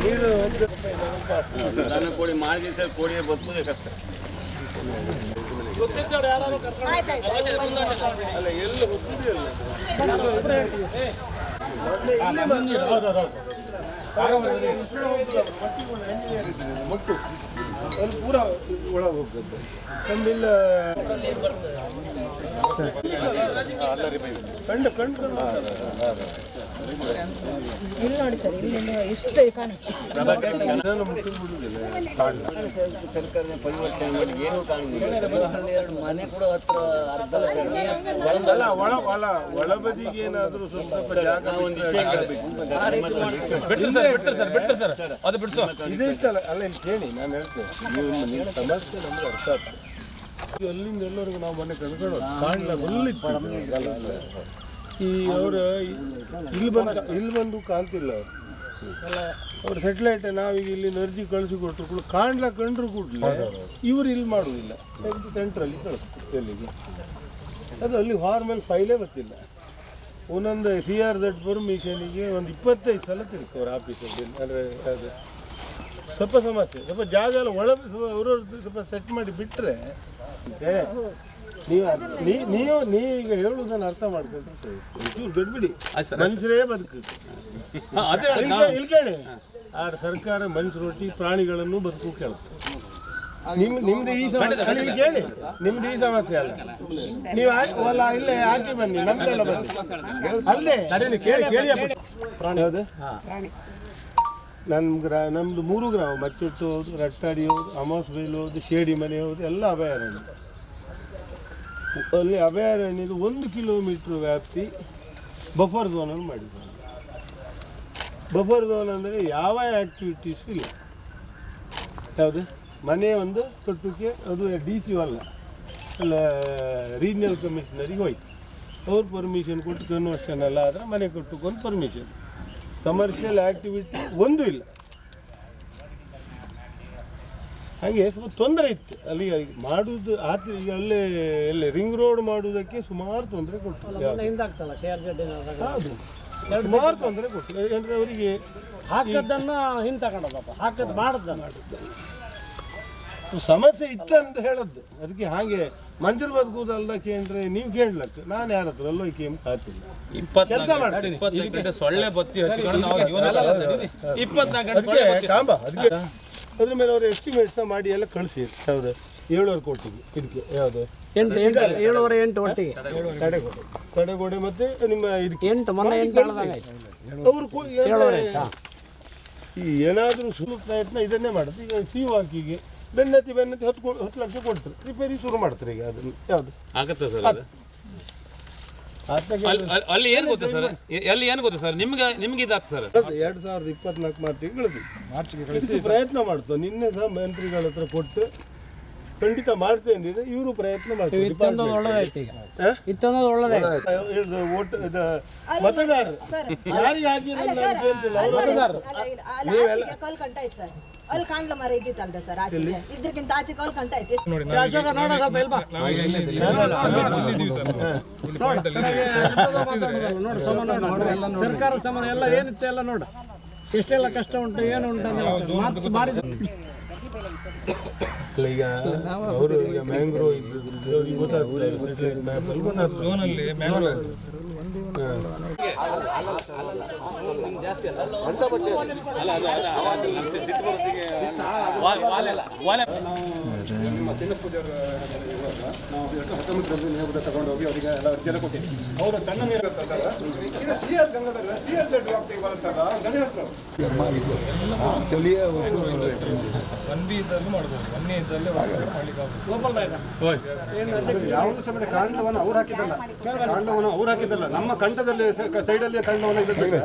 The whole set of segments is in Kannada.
ನೀರು ಕೋಳಿ ಮಾಡಿ ದಿವಸ ಕೋಳಿ ಬದುಕುದೇ ಕಷ್ಟ. ಅಲ್ಲ ಎಲ್ಲ ಅಲ್ಲಿ ಪೂರ ಒಳಗೆ ಹೋಗ್ತದೆ ನಮ್ದಿಲ್ಲ ಕಂಡು ಕಂಡು ಇಲ್ಲಿ ನೋಡಿ ಸರ್ ಇಲ್ಲಿ ಇಷ್ಟು ಕಾಣಿ ನಾನು ಮುಟ್ಟಿ ಬಿಡುದಿಲ್ಲ ಸರ್ಕಾರದ ಪರಿವರ್ತನೆ ಮಾಡಿ ಮನೆ ಕೂಡ ಹತ್ರ ಅರ್ಧ ಒಳ ಒಳ ಕೇಳಿ ನಾನು ಹೇಳ್ತೇನೆ ಅರ್ಥ ಅಲ್ಲಿಂದ ಎಲ್ಲರಿಗೂ ನಾವು ಮೊನ್ನೆ ಕಳ್ಕೊಳ್ಳೋದು ಕಾಣಿಲ್ಲ ಒಳ್ಳೆ. ಈ ಅವರು ಇಲ್ಲಿ ಬಂದು ಇಲ್ಲಿ ಬಂದು ಕಾಣ್ತಿಲ್ಲ ಅವರು. ಅವ್ರ ಸೆಟ್ಲೈಟ್ ನಾವೀಗ ಇಲ್ಲಿ ಅರ್ಜಿ ಕಳಿಸಿ ಕೊಟ್ಟರು ಕೂಡ ಕಾಣ್ಲ ಕಂಡ್ರು ಕೂಡಲೇ ಇವರು ಇಲ್ಲಿ ಮಾಡುವುದಿಲ್ಲ ಸೆಂಟ್ರಲ್ಲಿ ಕಳಿಸ್ತಾರೆ ಎಲ್ಲಿಗೆ. ಅದು ಅಲ್ಲಿ ಫಾರ್ಮಲ್ ಫೈಲೇ ಬರ್ತಿಲ್ಲ. ಒಂದೊಂದು ಸಿ ಆರ್ ದಟ್ ಪರ್ಮಿಷನಿಗೆ ಒಂದು ಇಪ್ಪತ್ತೈದು ಸಲ ತಿರ್ಕವ್ರು ಆಫೀಸಲ್ಲಿ ಅಂದರೆ ಅದು ಸ್ವಲ್ಪ ಸಮಸ್ಯೆ. ಸ್ವಲ್ಪ ಜಾಗ ಎಲ್ಲ ಒಳ ಅವರು ಸ್ವಲ್ಪ ಸೆಟ್ ಮಾಡಿ ಬಿಟ್ಟರೆ ನೀವು ನೀವು ನೀವೀಗ ಹೇಳುವುದನ್ನು ಅರ್ಥ ಮಾಡ್ಕೊಂಡ್ರೆ ಚೂರು ಬಿಡ್ಬಿಡಿ ಮನುಷ್ಯರೇ ಬದುಕು. ಇಲ್ಲಿ ಕೇಳಿ ಆ ಸರ್ಕಾರ ಮನುಷ್ಯರೊಟ್ಟಿ ಪ್ರಾಣಿಗಳನ್ನು ಬದುಕು ಕೇಳುತ್ತೆ. ನಿಮ್ ನಿಮ್ದು ಈ ಸಮಸ್ಯೆ ಕೇಳಿ. ನಿಮ್ದು ಈ ಸಮಸ್ಯೆ ಅಲ್ಲ. ನೀವು ಅಲ್ಲ ಇಲ್ಲೇ ಹಾಕಿ ಬನ್ನಿ ನಮ್ದೆಲ್ಲ ಬನ್ನಿ. ಅಲ್ಲೇ. ಕೇಳಿ ಕೇಳಿ ಪ್ರಾಣಿ ಹೌದು ನಮ್ಮ ಗ್ರಾ ನಮ್ಮದು ಮೂರು ಗ್ರಾಮ ಮಚ್ಚಿಟ್ಟು ಹೌದು ರಟ್ಟಾಡಿ ಹೌದು ಅಮಾಸ್ ಬೈಲು ಹೌದು ಶೇಡಿ ಮನೆ ಹೌದು ಎಲ್ಲ ಅಭಯಾರಣ್ಯ. ಅಲ್ಲಿ ಅಭಯಾರಣ್ಯದ ಒಂದು ಕಿಲೋಮೀಟ್ರ್ ವ್ಯಾಪ್ತಿ ಬಫರ್ ಝೋನನ್ನು ಮಾಡಿದ್ದಾರೆ. ಬಫರ್ ಝೋನ್ ಅಂದರೆ ಯಾವ ಆ್ಯಕ್ಟಿವಿಟೀಸ್ ಇಲ್ಲ. ಯಾವುದು? ಮನೆ ಒಂದು ತೊಟ್ಟಕ್ಕೆ ಅದು ಡಿ ಸಿ ಅಲ್ಲ. ಅಲ್ಲ ರೀಜ್ನಲ್ ಕಮಿಷನರಿಗೆ ಹೋಯ್ತು. ಅವ್ರು ಪರ್ಮಿಷನ್ ಕೊಟ್ಟು ಕನ್ವರ್ಷನ್ ಎಲ್ಲ ಆದರೆ ಮನೆ ಕಟ್ಟುಕೊಂಡು ಪರ್ಮಿಷನ್ ಕಮರ್ಷಿಯಲ್ ಆ್ಯಕ್ಟಿವಿಟಿ ಒಂದೂ ಇಲ್ಲ. ಹಾಗೆ ಸ್ವಲ್ಪ ತೊಂದರೆ ಇತ್ತು. ಅಲ್ಲಿ ಮಾಡುವುದು ಆತ ಈಗ ಅಲ್ಲೇ ಎಲ್ಲೇ ರಿಂಗ್ ರೋಡ್ ಮಾಡುವುದಕ್ಕೆ ಸುಮಾರು ತೊಂದರೆ ಜೆಡ್ ಹೌದು. ಸುಮಾರು ತೊಂದರೆ ಕೊಟ್ಟು ಯಾಕಂದರೆ ಅವರಿಗೆ ಹಾಕದ್ದನ್ನ ಹಿಂದ್ ತಗೊಂಡದಪ್ಪ ಹಾಕದ್ ಮಾಡದ್ದನ್ನ ಸಮಸ್ಯೆ ಇತ್ತು ಅಂತ ಹೇಳದ್ದು. ಅದಕ್ಕೆ ಹಾಗೆ ಮಂಜೂರು ಬದುಕುವುದಲ್ಲ ಕೇಂದ್ರೆ ನೀವು ಕೇಳಲಕ್ಕೆ. ನಾನು ಯಾರ ಹತ್ರ ಅಲ್ಲೋ ಕೇಮ್ ಕಾತಿಲ್ಲ ಕೆಲಸ ಮಾಡಿ ಗಂಟೆ ಸೊಳ್ಳೆ ಬತ್ತಿ ಹಚ್ಕೊಂಡು ನಾವು ಅದಕ್ಕೆ ಅದ್ರ ಮೇಲೆ ಅವರು ಎಸ್ಟಿಮೇಟ್ಸ್ನ ಮಾಡಿ ಎಲ್ಲ ಕಳಿಸಿ. ಹೌದು ಏಳುವರೆ ಕೋಟಿಗೆ ಇದಕ್ಕೆ ಯಾವುದು? ಎಂಟು ಎಂಟು ಏಳುವರೆ ಎಂಟು ಒಟ್ಟಿಗೆ. ತಡೆಗೋಡೆ. ತಡೆಗೋಡೆ. ಮತ್ತೆ ನಿಮ್ಮ ಇದಕ್ಕೆ. ಎಂಟು ಮೊನ್ನೆ ಎಂಟು ಅವರು ಈ ಏನಾದರೂ ಸುಳ್ಳು ಪ್ರಯತ್ನ ಇದನ್ನೇ ಮಾಡುತ್ತೆ ಈಗ ಸಿ ವಾಕಿಗೆ ಬೆನ್ನತ್ತಿ ಬೆನ್ನತ್ತಿ ಹತ್ತು ಹತ್ತು ಲಕ್ಷ ಕೊಡ್ತಾರೆ ರಿಪೇರಿ ಶುರು ಮಾಡ್ತಾರೆ ಈಗ ಅದನ್ನು. ಯಾವುದು? ಆಗತ್ತೆ ಸರ್ ಅಲ್ಲಿ ಏನು ಗೊತ್ತಾ ಸರ್? ಅಲ್ಲಿ ಏನು ಗೊತ್ತಾ ಸರ್? ನಿಮ್ಗೆ ನಿಮ್ಗೆ ಇದಾಗ್ತದೆ ಸರ್? ಎರಡು ಸಾವಿರದ ಇಪ್ಪತ್ನಾಲ್ಕು ಮಾರ್ಚಿಗೆ ಕಳಿಸಿ. ಮಾರ್ಚಿಗೆ ಪ್ರಯತ್ನ ಮಾಡ್ತು. ನಿನ್ನೆ ಸಹ ಮಂತ್ರಿಗಳ ಹತ್ರ ಕೊಟ್ಟು ಖಂಡಿತ ಮಾಡ್ತೇನೆ ಅಂದಿದ್ರೆ ಇವರು ಪ್ರಯತ್ನ ಮಾಡ್ತಾರೆ. ಇತ್ತೊಂದು ಒಳ್ಳೇದಾಯ್ತು ಈಗ. ಇತ್ತೊಂದು ಒಳ್ಳೇದಾಯ್ತು. ಇದು ಓಟ್ ಇದು ಮತದಾರರು. ಯಾರಿಗೆ ಹಾಕಿರೋ ನಾನು ಕೇಳ್ತಿಲ್ಲ. ಅವ್ರು ಮತದಾರರು. ಆಚೆಗೆ ಕಾಲ್ ಕಂಟ ಆಯ್ತು ಸರ್. ಅಲ್ಲಿ ಕಾಣ್ಲ ಮರ ಇದ್ದಿತ್ತಲ್ದ ಸರ್ ಆಚೆಗೆ. ಇದ್ರಕ್ಕಿಂತ ಆಚೆ ಕಾಲ್ ಕಂಟ ಆಯ್ತು ಎಷ್ಟು? ಅಶೋಕ ನೋಡ ಸ್ವಲ್ಪ ಎಲ್ಬಾ ನೋಡಿ ಸಮಾನ ನೋಡು. ಸರ್ಕಾರ ಸಮಾನ ಎಲ್ಲ ಏನಿತ್ತು ಎಲ್ಲ ನೋಡು. ಎಷ್ಟೆಲ್ಲ ಕಷ್ಟ ಉಂಟು ಏನು ಉಂಟು ಮಾತು ಭಾರಿ ಅಲ್ಲ ಈಗ ಅವರು ಈಗ ಮ್ಯಾಂಗ್ರೋ ಇದ್ದಿದ್ದು ಅವ್ರಿಗೆ ಗೊತ್ತಾಗ್ತದೆ satellite ಅಲ್ಲಿ ಗೊತ್ತಾಗ್ತದೆ. ತಗೊಂಡೋಗಿ ಅವರಿಗೆ ಎಲ್ಲ ಅರ್ಜಿ ಎಲ್ಲ ಕೊಟ್ಟಿದ್ವಿ ಅವರು ಸಣ್ಣ ನೀರು C R Gangadhara C R ವ್ಯಾಪ್ತಿಗೆ ಬರುತ್ತಲ್ಲ ಹತ್ರ ಯಾವುದು ಸಮೇತ ಕಾಂಡವನ್ನು ಅವ್ರು ಹಾಕಿದ್ದಲ್ಲ ಕಾಂಡವನ್ನು ಅವ್ರು ಹಾಕಿದ್ದಲ್ಲ ನಮ್ಮ ಕಂಠದಲ್ಲಿ ಸೈಡಲ್ಲಿ ಕಾಂಡವನ್ನು ಇದ್ದರೆ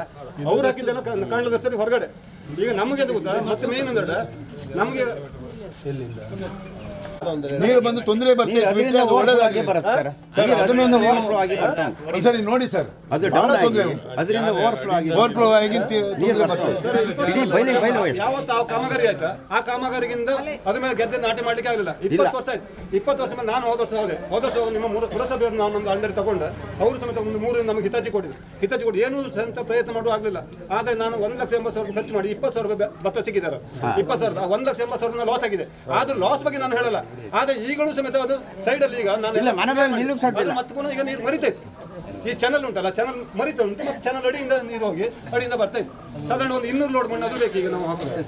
ಅವ್ರು ಹಾಕಿದ್ದಲ್ಲ ಕಾಂಡದ ಸರಿ ಹೊರಗಡೆ ಈಗ ನಮಗೆ ಗೊತ್ತಾ ಮತ್ತೆ ಮೇನ್ ಅಂದ್ರೆ ನಮಗೆ ನೀರು ಬಂದು ತೊಂದರೆ ಅದು. ಸರ್. ಅದನ್ನೊಂದು ಸರಿ ನೋಡಿ ಸರ್. ಬಹಳ ತೊಂದರೆ ಉಂಟು. ಅದರಿಂದ ಓವರ್ ಫ್ಲೋ ಆಗಿ ತೊಂದರೆ ಬರ್ತದೆ. ಯಾವತ್ತು ಆ ಕಾಮಗಾರಿ ಆಯ್ತಾ? ಆ ಕಾಮಗಾರಿಗಿಂದ ಅದ್ರ ಮೇಲೆ ಗೆದ್ದೆ ನಾಟಿ ಮಾಡ್ಲಿಕ್ಕೆ ಆಗಲಿಲ್ಲ. ಇಪ್ಪತ್ತು ವರ್ಷ ಆಯ್ತು. ಇಪ್ಪತ್ತು ವರ್ಷ ಮೇಲೆ ನಾನು ಹೋದ ವರ್ಷ ಹೋದೆ ಹೋದ ವರ್ಷ ನಿಮ್ಮ ಮೂರು ಪುರಸಭೆ ನಾನು ಒಂದು ಅಂಡರ್ ತಗೊಂಡು ಅವರು ಸಮೇತ ಒಂದು ಮೂರು ನಮಗೆ ಹಿತಾಚಿ ಕೊಟ್ಟಿದ್ರು. ಹಿತಾಚಿ ಕೊಟ್ಟು ಏನು ಸ್ವಂತ ಪ್ರಯತ್ನ ಮಾಡುವ ಆಗಲಿಲ್ಲ. ಆದರೆ ನಾನು ಒಂದು ಲಕ್ಷ ಎಂಬತ್ತು ಸಾವಿರ ರೂಪಾಯಿ ಖರ್ಚು ಮಾಡಿ ಇಪ್ಪತ್ತು ಸಾವಿರ ರೂಪಾಯಿ ಭತ್ತ ಸಿಕ್ಕಿದ್ದಾರೆ. ಇಪ್ಪತ್ತು ಸಾವಿರ ಒಂದು ಲಕ್ಷ ಎಂಬತ್ತು ಸಾವಿರ ಲಾಸ್ ಆಗಿದೆ. ಆದ್ರೂ ಲಾಸ್ ಬಗ್ಗೆ ನಾನು ಹೇಳಲ್ಲ. ಆದರೆ ಈಗಲೂ ಸಮೇತ ಅದು ಸೈಡಲ್ಲಿ ಈಗ ನಾನು ಅದು ಮತ್ತೆ ಈಗ ನೀರು ಮರಿತೈತೆ ಈ ಚಾನಲ್ ಉಂಟಲ್ಲ ಚಾನಲ್ ಮರಿತ ಉಂಟು ಮತ್ತೆ ಚಾನಲ್ ಅಡಿಯಿಂದ ನೀರು ಹೋಗಿ ಅಡಿಯಿಂದ ಬರ್ತಾ ಇತ್ತು. ಸಾಧಾರಣ ಒಂದು ಇನ್ನೂರು ಲೋಡ್ ಮಣ್ಣಾದ್ರೂ ಬೇಕು ಈಗ ನಾವು ಹಾಕೋದು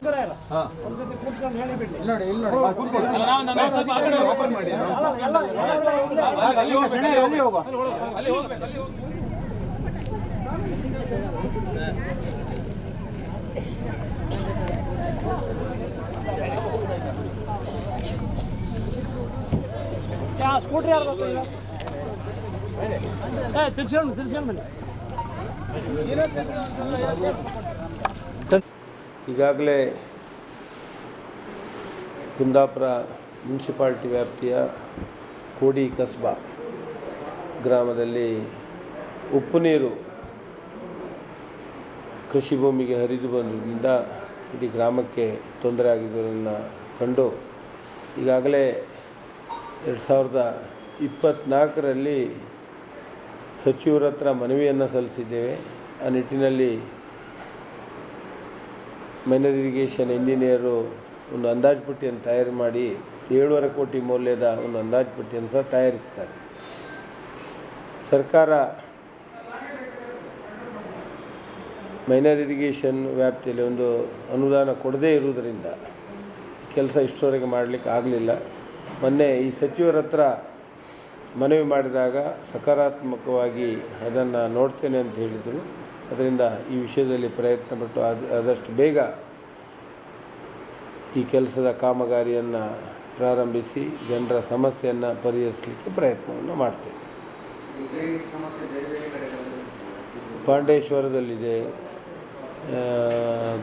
ಸ್ಕೂಟ್ರ್ ಯಾರು ಏ, ತಿರ್ಸ್ಕೊಂಡು ಈಗಾಗಲೇ ಕುಂದಾಪುರ ಮುನ್ಸಿಪಾಲ್ಟಿ ವ್ಯಾಪ್ತಿಯ ಕೋಡಿ ಕಸ್ಬಾ ಗ್ರಾಮದಲ್ಲಿ ಉಪ್ಪು ನೀರು ಕೃಷಿ ಭೂಮಿಗೆ ಹರಿದು ಬಂದಿದ್ದರಿಂದ ಇಡೀ ಗ್ರಾಮಕ್ಕೆ ತೊಂದರೆ ಆಗಿದ್ದನ್ನು ಕಂಡು ಈಗಾಗಲೇ ಎರಡು ಸಾವಿರದ ಇಪ್ಪತ್ತ್ನಾಲ್ಕರಲ್ಲಿ ಸಚಿವರ ಹತ್ರ ಮನವಿಯನ್ನು ಸಲ್ಲಿಸಿದ್ದೇವೆ. ಆ ನಿಟ್ಟಿನಲ್ಲಿ ಮೈನರ್ ಇರಿಗೇಷನ್ ಇಂಜಿನಿಯರು ಒಂದು ಅಂದಾಜು ಪಟ್ಟಿಯನ್ನು ತಯಾರು ಮಾಡಿ ಏಳುವರೆ ಕೋಟಿ ಮೌಲ್ಯದ ಒಂದು ಅಂದಾಜು ಪಟ್ಟಿಯನ್ನು ಸಹ ತಯಾರಿಸ್ತಾರೆ. ಸರ್ಕಾರ ಮೈನರ್ ಇರಿಗೇಷನ್ ವ್ಯಾಪ್ತಿಯಲ್ಲಿ ಒಂದು ಅನುದಾನ ಕೊಡದೇ ಇರುವುದರಿಂದ ಕೆಲಸ ಇಷ್ಟರವರೆಗೆ ಮಾಡಲಿಕ್ಕೆ ಆಗಲಿಲ್ಲ. ಮೊನ್ನೆ ಈ ಸಚಿವರ ಹತ್ರ ಮನವಿ ಮಾಡಿದಾಗ ಸಕಾರಾತ್ಮಕವಾಗಿ ಅದನ್ನು ನೋಡ್ತೇನೆ ಅಂತ ಹೇಳಿದರು. ಅದರಿಂದ ಈ ವಿಷಯದಲ್ಲಿ ಪ್ರಯತ್ನ ಪಟ್ಟು ಆದಷ್ಟು ಬೇಗ ಈ ಕೆಲಸದ ಕಾಮಗಾರಿಯನ್ನು ಪ್ರಾರಂಭಿಸಿ ಜನರ ಸಮಸ್ಯೆಯನ್ನು ಪರಿಹರಿಸಲಿಕ್ಕೆ ಪ್ರಯತ್ನವನ್ನು ಮಾಡ್ತೇವೆ ಪಾಂಡೇಶ್ವರದಲ್ಲಿದೆ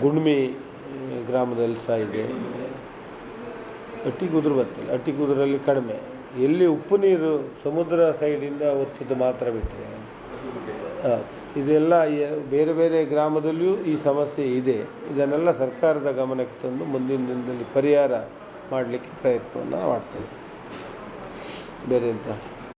ಗುಣ್ಮಿ ಗ್ರಾಮದಲ್ಲಿ ಸಹ ಇದೆ. ಅಟ್ಟಿಗುದ್ರು ಅಟ್ಟಿ ಕುದುರಲ್ಲಿ ಕಡಿಮೆ. ಎಲ್ಲಿ ಉಪ್ಪು ನೀರು ಸಮುದ್ರ ಸೈಡಿಂದ ಒತ್ತದ್ದು ಮಾತ್ರ ಬಿಟ್ಟರೆ ಇದೆಲ್ಲ ಬೇರೆ ಬೇರೆ ಗ್ರಾಮದಲ್ಲಿಯೂ ಈ ಸಮಸ್ಯೆ ಇದೆ. ಇದನ್ನೆಲ್ಲ ಸರ್ಕಾರದ ಗಮನಕ್ಕೆ ತಂದು ಮುಂದಿನ ದಿನದಲ್ಲಿ ಪರಿಹಾರ ಮಾಡಲಿಕ್ಕೆ ಪ್ರಯತ್ನವನ್ನು ಮಾಡ್ತೇವೆ ಬೇರೆ ಎಂತ?